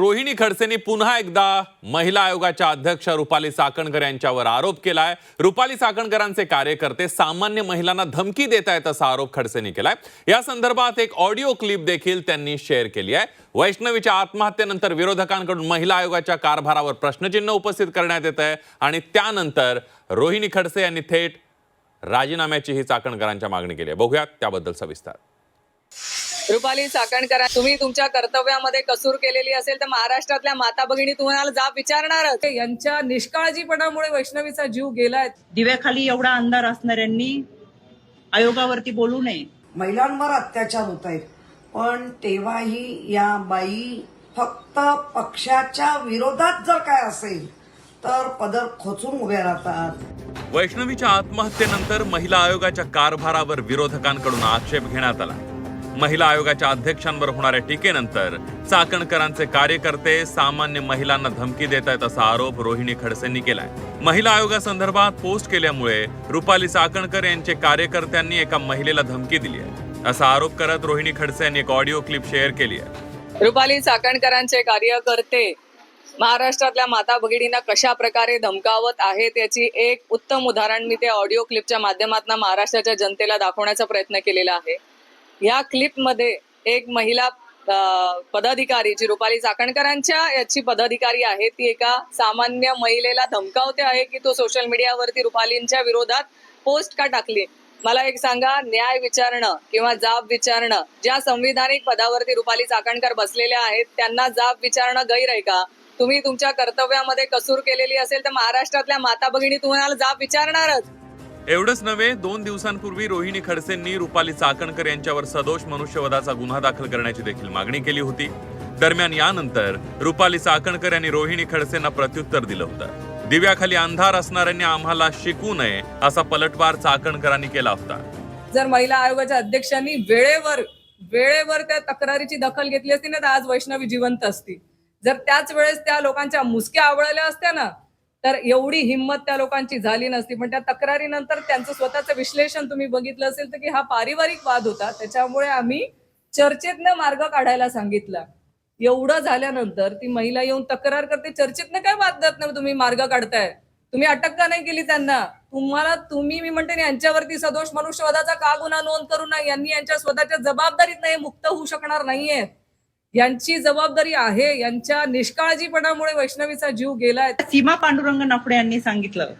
रोहिणी खडसेंनी पुन्हा एकदा महिला आयोगाच्या अध्यक्ष रुपाली साकणकर यांच्यावर आरोप केलाय. रुपाली साकणकरांचे कार्यकर्ते सामान्य महिलांना धमकी देत आहेत असा आरोप खडसेंनी केलाय. या संदर्भात एक ऑडिओ क्लिप देखील त्यांनी शेअर केली आहे. वैष्णवीच्या आत्महत्येनंतर विरोधकांकडून महिला आयोगाच्या कारभारावर प्रश्नचिन्ह उपस्थित करण्यात येत आहे आणि त्यानंतर रोहिणी खडसे यांनी थेट राजीनाम्याची ही चाकणकरांच्या मागणी केली आहे. बघूयात त्याबद्दल सविस्तर रुपाली चाकणकर तुम्ही तुमच्या कर्तव्यामध्ये कसूर केलेली असेल तर महाराष्ट्रातल्या माता भगिनी तुम्हाला जाब विचारणारच. यांच्या निष्काळजीपणामुळे वैष्णवीचा जीव गेलाय. दिव्याखाली एवढा अंधार असणाऱ्यांनी आयोगावरती बोलू नये. महिलांवर अत्याचार होत आहेत. पण तेव्हाही या बाई फक्त पक्षाच्या विरोधात जर काय असेल तर पदर खोचून उभ्या राहतात. वैष्णवीच्या आत्महत्येनंतर महिला आयोगाच्या कारभारावर विरोधकांकडून आक्षेप घेण्यात आला. महिला आयोगाच्या अध्यक्षांवर होणाऱ्या टीकेनंतर चाकणकरांचे कार्यकर्ते सामान्य महिलांना धमकी देत आहेत असा आरोप रोहिणी खडसेंनी केलाय. महिला आयोगासंदर्भात पोस्ट केल्यामुळे रुपाली चाकणकर यांचे कार्यकर्त्यांनी एका महिलेला धमकी दिली आहे. असा आरोप करत रोहिणी खडसे यांनी एक ऑडिओ क्लिप शेअर केली आहे. रुपाली चाकणकरांचे कार्यकर्ते महाराष्ट्रातल्या माता भगिनींना कशा प्रकारे धमकावत आहेत याची एक उत्तम उदाहरण मी ते ऑडिओ क्लिपच्या माध्यमातून महाराष्ट्राच्या जनतेला दाखवण्याचा प्रयत्न केलेला आहे. या क्लिपमध्ये एक महिला पदाधिकारी जी रुपाली चाकणकरांच्या याची पदाधिकारी आहे. ती एका सामान्य महिलेला धमकावते आहे की तो सोशल मीडियावरती रुपालींच्या विरोधात पोस्ट का टाकली? मला एक सांगा न्याय विचारणं किंवा जाब विचारणं ज्या संविधानिक पदावरती रुपाली चाकणकर बसलेल्या आहेत त्यांना जाब विचारणं गैर आहे का? तुम्ही तुमच्या कर्तव्यामध्ये कसूर केलेली असेल तर महाराष्ट्रातल्या माता भगिनी तुम्हाला जाब विचारणारच. एवढंच नव्हे दोन दिवसांपूर्वी रोहिणी खडसेंनी रुपाली चाकणकर यांच्यावर सदोष मनुष्यवधाचा गुन्हा दाखल करण्याची देखील मागणी केली होती. दरम्यान यानंतर रुपाली चाकणकर यांनी रोहिणी खडसेंना प्रत्युत्तर दिलं होतं. दिव्याखाली अंधार असणाऱ्यांनी आम्हाला शिकू नये असा पलटवार चाकणकरांनी केला होता. जर महिला आयोगाच्या अध्यक्षांनी वेळेवर वेळेवर त्या तक्रारीची दखल घेतली असती ना तर आज वैष्णवी जिवंत असती. जर त्याच वेळेस त्या लोकांच्या मुसक्या आवळल्या असत्या ना तर एवढी हिंमत त्या लोकांची झाली नसती. पण त्या तक्रारीनंतर त्यांचं स्वतःचं विश्लेषण तुम्ही बघितलं असेल तर की हा पारिवारिक वाद होता. त्याच्यामुळे आम्ही चर्चेतनं मार्ग काढायला सांगितला. एवढं झाल्यानंतर ती महिला येऊन तक्रार करते. चर्चेतनं काय वाद जात नाही तुम्ही मार्ग काढताय? तुम्ही अटक का नाही केली त्यांना? तुम्हाला तुम्ही मी म्हणते यांच्यावरती सदोष मनुष्यवादाचा का गुन्हा नोंद करू नये? यांनी यांच्या स्वतःच्या जबाबदारीत नाही मुक्त होऊ शकणार नाहीये. यांची जबाबदारी आहे यांच्या निष्काळजीपणामुळे वैष्णवीचा जीव गेलाय. सीमा पांडुरंग नाफडे यांनी सांगितलं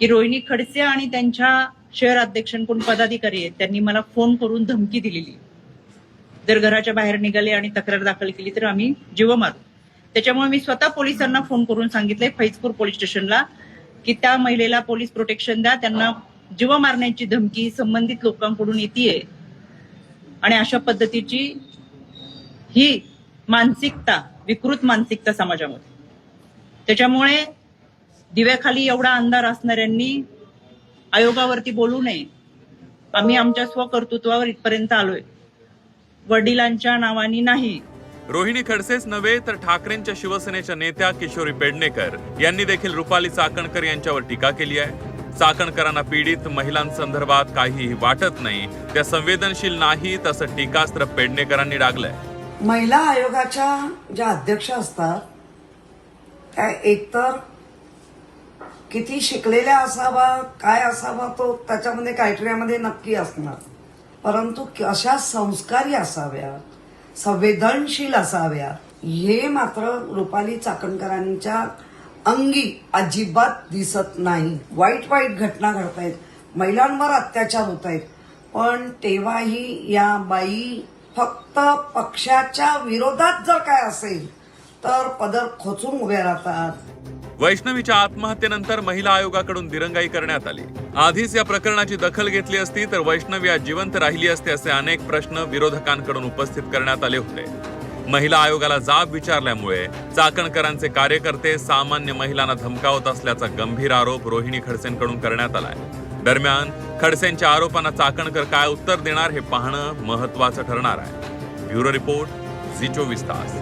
की रोहिणी खडसे आणि त्यांच्या शहर अध्यक्षांकडून पदाधिकारी आहेत. त्यांनी मला फोन करून धमकी दिलेली. जर घराच्या बाहेर निघाले आणि तक्रार दाखल केली तर आम्ही जीव मारू. त्याच्यामुळे मी स्वतः पोलिसांना फोन करून सांगितलंय फैजपूर पोलीस स्टेशनला की त्या महिलेला पोलीस प्रोटेक्शन द्या त्यांना जीव मारण्याची धमकी संबंधित लोकांकडून येते आणि अशा पद्धतीची ही मानसिकता विकृत मानसिकता समाजामध्ये. त्याच्यामुळे दिव्याखाली एवढा अंधार असणाऱ्यांनी आयोगावरती बोलू नये. आम्ही आमच्या स्वकर्तृत्वावर इथपर्यंत आलोय. वडिलांच्या नावानी नाही. रोहिणी खडसेच नव्हे तर ठाकरेंच्या शिवसेनेच्या नेत्या किशोरी पेडणेकर यांनी देखील रुपाली चाकणकर यांच्यावर टीका केली आहे. चाकणकरांना पीडित महिलांसंदर्भात काहीही वाटत नाही. त्या संवेदनशील नाही तसं टीकास्त्र पेडणेकरांनी डागलंय. महिला आयोगाच्या ज्या अध्यक्ष असतात त्या एकतर किती शिकलेल्या असावा काय असावा तो त्याच्यामध्ये क्रायटेरियामध्ये नक्की असणार. परंतु कशा संस्कारी असाव्या संवेदनशील असाव्या हे मात्र रुपाली चाकणकरांच्या अंगी अजिबात दिसत नाही. वाईट वाईट घटना घडत आहेत महिलांवर अत्याचार होत आहेत पण तेव्हाही या बाई फक्त पक्षाच्या विरोधात जर काय असेल तर पदर खोचून उभे राहतात. वैष्णवीच्या आत्महत्येनंतर महिला आयोगाकडून दिरंगाई करण्यात आली. आधीच या प्रकरणाची दखल घेतली असती तर वैष्णवी आज जिवंत राहिली असते असे अनेक प्रश्न विरोधकांकडून उपस्थित करण्यात आले होते. महिला आयोगाला जाब विचारल्यामुळे चाकणकरांचे कार्यकर्ते सामान्य महिलांना धमकावत असल्याचा गंभीर आरोप रोहिणी खडसेंकडून करण्यात आलाय. दरम्यान खडसेंच्या आरोपांना चाकणकर काय उत्तर देणार हे पाहणं महत्वाचं ठरणार आहे. ब्युरो रिपोर्ट झी चोवीस तास.